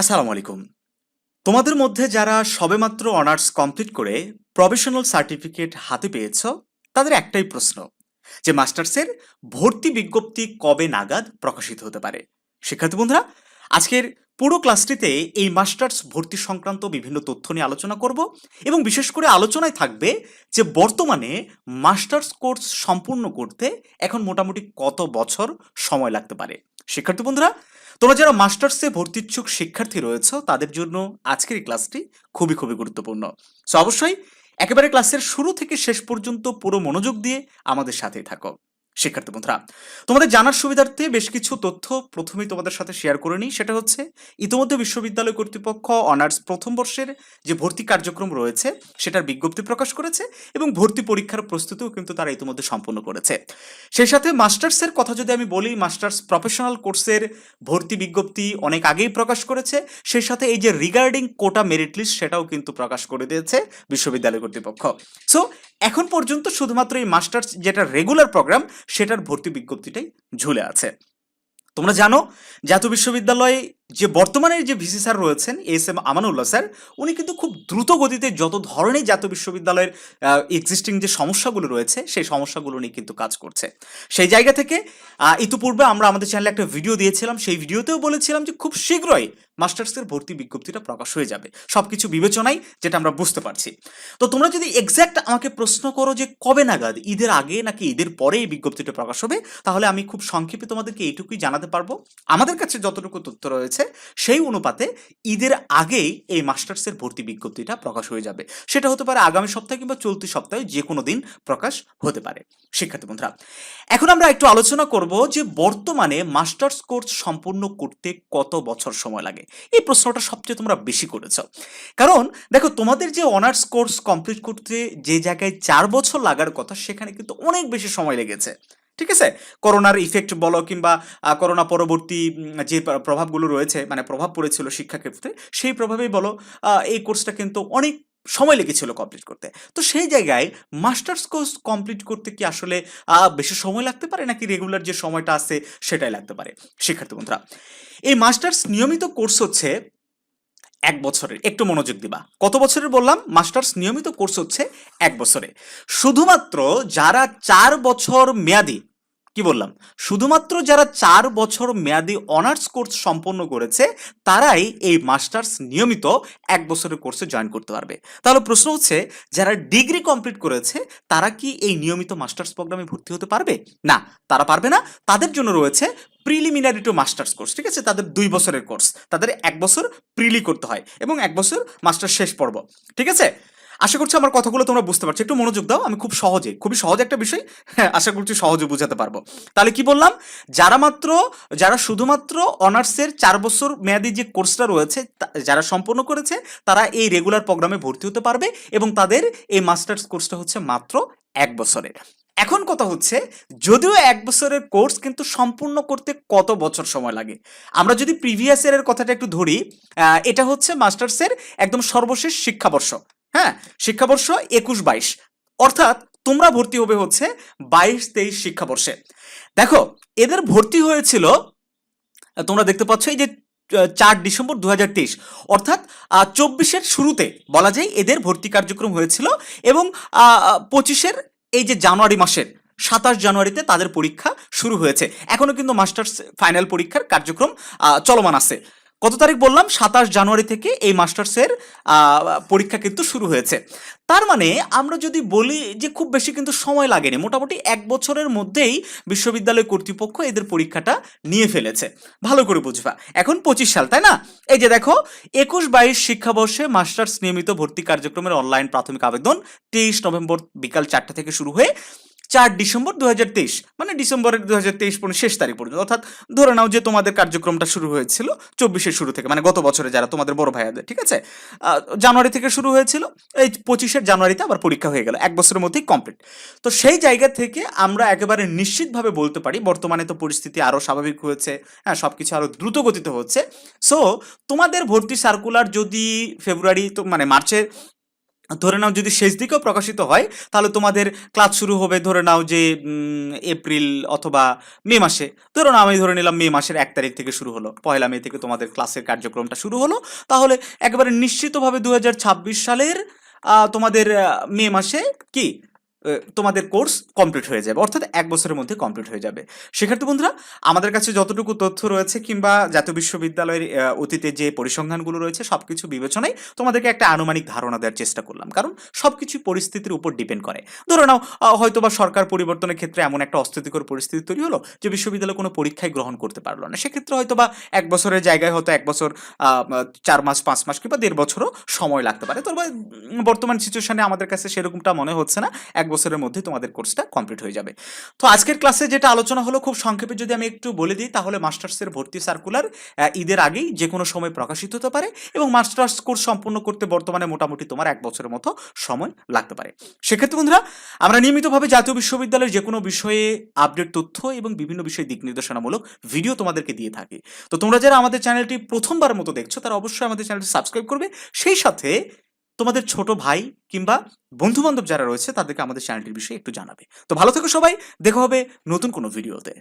আসসালামু আলাইকুম। তোমাদের মধ্যে যারা সবেমাত্র অনার্স কমপ্লিট করে প্রফেশনাল সার্টিফিকেট হাতে পেয়েছ, তাদের একটাই প্রশ্ন, যে মাস্টার্সের ভর্তি বিজ্ঞপ্তি কবে নাগাদ প্রকাশিত হতে পারে। শিক্ষার্থী বন্ধুরা, আজকের পুরো ক্লাসটিতে এই মাস্টার্স ভর্তি সংক্রান্ত বিভিন্ন তথ্য নিয়ে আলোচনা করব এবং বিশেষ করে আলোচনায় থাকবে যে বর্তমানে মাস্টার্স কোর্স সম্পূর্ণ করতে এখন মোটামুটি কত বছর সময় লাগতে পারে। শিক্ষার্থী বন্ধুরা, তোমরা যারা মাস্টার্সে ভর্তি ইচ্ছুক শিক্ষার্থী রয়েছে, তাদের জন্য আজকের এই ক্লাসটি খুবই খুবই গুরুত্বপূর্ণ। সো অবশ্যই একেবারে ক্লাসের শুরু থেকে শেষ পর্যন্ত পুরো মনোযোগ দিয়ে আমাদের সাথেই থাকো। শিক্ষার্থী বন্ধুরা, তোমাদের জানার সুবিধার্থে বেশ কিছু তথ্য প্রথমেই তোমাদের সাথে শেয়ার করে নিই। সেটা হচ্ছে, ইতিমধ্যে বিশ্ববিদ্যালয় কর্তৃপক্ষ অনার্স প্রথম বর্ষের যে ভর্তি কার্যক্রম রয়েছে, সেটার বিজ্ঞপ্তি প্রকাশ করেছে এবং ভর্তি পরীক্ষার প্রস্তুতিও কিন্তু তারা ইতিমধ্যে সম্পন্ন করেছে। সেই সাথে মাস্টার্সের কথা যদি আমি বলি, মাস্টার্স প্রফেশনাল কোর্সের ভর্তি বিজ্ঞপ্তি অনেক আগেই প্রকাশ করেছে। সেই সাথে এই যে রিগার্ডিং কোটা মেরিট লিস্ট সেটাও কিন্তু প্রকাশ করে দিয়েছে বিশ্ববিদ্যালয় কর্তৃপক্ষ। সো এখন পর্যন্ত শুধুমাত্র এই মাস্টার্স যেটা রেগুলার প্রোগ্রাম সেটার ভর্তি বিজ্ঞপ্তিটাই ঝুলে আছে। তোমরা জানো জাতীয় বিশ্ববিদ্যালয়ে যে বর্তমানে যে ভিসি স্যার রয়েছেন এস এম আমানুল্লাহ স্যার, উনি কিন্তু খুব দ্রুত গতিতে যত ধরনের জাতীয় বিশ্ববিদ্যালয়ের এক্সিস্টিং যে সমস্যাগুলো রয়েছে, সেই সমস্যাগুলো নিয়ে কিন্তু কাজ করছে। সেই জায়গা থেকে ইতিপূর্বে আমরা আমাদের চ্যানেলে একটা ভিডিও দিয়েছিলাম, সেই ভিডিওতেও বলেছিলাম যে খুব শীঘ্রই মাস্টার্সের ভর্তি বিজ্ঞপ্তিটা প্রকাশ হয়ে যাবে। সব কিছু বিবেচনায় যেটা আমরা বুঝতে পারছি। তো তোমরা যদি এক্স্যাক্ট আমাকে প্রশ্ন করো যে কবে নাগাদ, ঈদের আগে নাকি ঈদের পরে এই বিজ্ঞপ্তিটা প্রকাশ হবে, তাহলে আমি খুব সংক্ষেপে তোমাদেরকে এইটুকুই জানাতে পারব। আমাদের কাছে যতটুকু তথ্য রয়েছে সেই অনুপাতে ঈদের আগেই এই মাস্টার্সের ভর্তি বিজ্ঞপ্তিটা প্রকাশ হয়ে যাবে। সেটা হতে পারে আগামী সপ্তাহে কিংবা চলতি সপ্তাহে যে কোনো দিন প্রকাশ হতে পারে। শিক্ষার্থী বন্ধুরা, এখন আমরা একটু আলোচনা করব যে বর্তমানে মাস্টার্স কোর্স সম্পূর্ণ করতে কত বছর সময় লাগে? এই প্রশ্নটা সবচেয়ে তোমরা বেশি করেছ। কারণ দেখো, তোমাদের যে অনার্স কোর্স কমপ্লিট করতে যে জায়গায় চার বছর লাগার কথা, সেখানে কিন্তু অনেক বেশি সময় লেগেছে। ঠিক আছে? করোনার ইফেক্ট বলো কিংবা করোনা পরবর্তী যে প্রভাবগুলো রয়েছে মানে প্রভাব পড়েছিল শিক্ষাক্ষেত্রে, সেই প্রভাবেই বলো এই কোর্সটা কিন্তু অনেক সময় লেগেছিল কমপ্লিট করতে। তো সেই জায়গায় মাস্টার্স কোর্স কমপ্লিট করতে কি আসলে বেশি সময় লাগতে পারে নাকি রেগুলার যে সময়টা আছে সেটাই লাগতে পারে? শিক্ষার্থী বন্ধুরা, এই মাস্টার্স নিয়মিত কোর্স হচ্ছে এক বছরের, একটু মনোযোগ দিবা। কত বছরের বললাম? মাস্টার্স নিয়মিত কোর্স হচ্ছে এক বছরে শুধুমাত্র যারা চার বছর মেয়াদি কি বললাম? শুধুমাত্র যারা চার বছর মেয়াদি অনার্স কোর্স সম্পন্ন করেছে, তারাই এই মাস্টার্স নিয়মিত এক বছরের কোর্সে জয়েন করতে পারবে। তাহলে প্রশ্ন হচ্ছে, যারা ডিগ্রি কমপ্লিট করেছে, তারা কি এই নিয়মিত মাস্টার্স প্রোগ্রামে ভর্তি হতে পারবে? না, তারা পারবে না। তাদের জন্য রয়েছে প্রিলিমিনারি টু মাস্টার্স কোর্স ঠিক আছে? তাদের দুই বছরের কোর্স তাদের এক বছর প্রিলি করতে হয় এবং এক বছর মাস্টার শেষ পর্ব, ঠিক আছে? আশা করছি আমার কথাগুলো তোমরা বুঝতে পারছ। একটু মনোযোগ দাও, আমি খুব সহজে, খুবই সহজ একটা বিষয়। হ্যাঁ আশা করছি সহজে বুঝাতে পারব। তাহলে কি বললাম? যারা মাত্র, যারা শুধুমাত্র অনার্সের চার বছর মেয়াদি যে কোর্সটা রয়েছে যারা সম্পন্ন করেছে, তারা এই রেগুলার প্রোগ্রামে ভর্তি হতে পারবে এবং তাদের এই মাস্টার্স কোর্সটা হচ্ছে মাত্র এক বছরের। এখন কথা হচ্ছে, যদিও এক বছরের কোর্স কিন্তু সম্পূর্ণ করতে কত বছর সময় লাগে? আমরা যদি প্রিভিয়াস ইয়ারের কথাটা একটু ধরি এটা হচ্ছে মাস্টার্সের একদম সর্বশেষ শিক্ষাবর্ষ। হ্যাঁ শিক্ষাবর্ষ একুশ বাইশ। অর্থাৎ তোমরা ভর্তি হবে হচ্ছে বাইশ তেইশ শিক্ষাবর্ষে। দেখো, এদের ভর্তি হয়েছিল, তোমরা দেখতে পাচ্ছ এই যে চার ডিসেম্বর দুহাজার তেইশ। অর্থাৎ চব্বিশের শুরুতে বলা যায় এদের ভর্তি কার্যক্রম হয়েছিল এবং পঁচিশের এই যে জানুয়ারি মাসের সাতাশ জানুয়ারিতে তাদের পরীক্ষা শুরু হয়েছে। এখনও কিন্তু মাস্টার্স ফাইনাল পরীক্ষার কার্যক্রম চলমান আছে। কত তারিখ বললাম? সাতাশ জানুয়ারি থেকে এই মাস্টার্সের পরীক্ষা কিন্তু শুরু হয়েছে। তার মানে আমরা যদি বলি যে খুব বেশি কিন্তু সময় লাগেনি, মোটামুটি এক বছরের মধ্যেই বিশ্ববিদ্যালয় কর্তৃপক্ষ এদের পরীক্ষাটা নিয়ে ফেলেছে। ভালো করে বুঝবা। এখন পঁচিশ সাল, তাই না? এই যে দেখো, একুশ বাইশ শিক্ষাবর্ষে মাস্টার্স নিয়মিত ভর্তি কার্যক্রমের অনলাইন প্রাথমিক আবেদন, তেইশ নভেম্বর বিকাল চারটা থেকে শুরু হয়ে চার ডিসেম্বর দুহাজার তেইশ মানে ডিসেম্বরের দু হাজার তেইশ পর্যন্ত শেষ তারিখ পর্যন্ত। অর্থাৎ ধরে নাও যে তোমাদের কার্যক্রমটা শুরু হয়েছিল চব্বিশের শুরু থেকে মানে গত বছরে যারা তোমাদের বড় ভাইয়াদের, ঠিক আছে? জানুয়ারি থেকে শুরু হয়েছিল, এই পঁচিশের জানুয়ারিতে আবার পরীক্ষা হয়ে গেল, এক বছরের মধ্যেই কমপ্লিট তো সেই জায়গা থেকে আমরা একেবারে নিশ্চিতভাবে বলতে পারি, বর্তমানে তো পরিস্থিতি আরও স্বাভাবিক হয়েছে হ্যাঁ সব কিছু আরও দ্রুত গতিতে হচ্ছে। সো তোমাদের ভর্তি সার্কুলার যদি ফেব্রুয়ারি তো মানে মার্চের ধরে নাও যদি শেষ দিকেও প্রকাশিত হয়, তাহলে তোমাদের ক্লাস শুরু হবে ধরে নাও যে এপ্রিল অথবা মে মাসে। ধরো নাও আমি ধরে নিলাম মে মাসের এক তারিখ থেকে শুরু হলো, পয়লা মে থেকে তোমাদের ক্লাসের কার্যক্রমটা শুরু হলো। তাহলে একবারে নিশ্চিতভাবে দু হাজার ছাব্বিশ সালের তোমাদের মে মাসে কি? তোমাদের কোর্স কমপ্লিট হয়ে যাবে, অর্থাৎ এক বছরের মধ্যে কমপ্লিট হয়ে যাবে। শিক্ষার্থী বন্ধুরা, আমাদের কাছে যতটুকু তথ্য রয়েছে কিংবা জাতীয় বিশ্ববিদ্যালয়ের অতীতে যে পরিসংখ্যানগুলো রয়েছে, সবকিছু বিবেচনায় তোমাদেরকে একটা আনুমানিক ধারণা দেওয়ার চেষ্টা করলাম। কারণ সবকিছু পরিস্থিতির উপর ডিপেন্ড করে। ধরে নাও হয়তো বা সরকার পরিবর্তনের ক্ষেত্রে এমন একটা অস্থিতিকর পরিস্থিতি তৈরি হলো যে বিশ্ববিদ্যালয় কোনো পরীক্ষায় গ্রহণ করতে পারল না। সেক্ষেত্রে হয়তো বা এক বছরের জায়গায় হয়তো এক বছর চার মাস, পাঁচ মাস কিংবা দেড় বছরও সময় লাগতে পারে। তবে বর্তমান সিচুয়েশনে আমাদের কাছে সেরকমটা মনে হচ্ছে না। এক বছরের মধ্যে তোমাদের কোর্সটা কমপ্লিট হয়ে যাবে। তো আজকের ক্লাসে যেটা আলোচনা হলো, খুব সংক্ষেপে যদি আমি একটু বলে দিই, তাহলে মাস্টার্সের ভর্তি সার্কুলার ঈদের আগেই যে কোনো সময় প্রকাশিত হতে পারে এবং মাস্টার্স কোর্স সম্পূর্ণ করতে বর্তমানে মোটামুটি তোমার এক বছরের মতো সময় লাগতে পারে। সেক্ষেত্রে বন্ধুরা, আমরা নিয়মিতভাবে জাতীয় বিশ্ববিদ্যালয়ের যে কোনো বিষয়ে আপডেট তথ্য এবং বিভিন্ন বিষয়ে দিক নির্দেশনামূলক ভিডিও তোমাদেরকে দিয়ে থাকি। তো তোমরা যারা আমাদের চ্যানেলটি প্রথমবার মতো দেখছ, তারা অবশ্যই আমাদের চ্যানেলটি সাবস্ক্রাইব করবে। সেই সাথে তোমাদের ছোট ভাই কিংবা বন্ধু বান্ধব যারা রয়েছে, তাদেরকে আমাদের চ্যানেলটির বিষয়ে একটু জানাবে। তো ভালো থেকো সবাই, দেখা হবে নতুন কোনো ভিডিওতে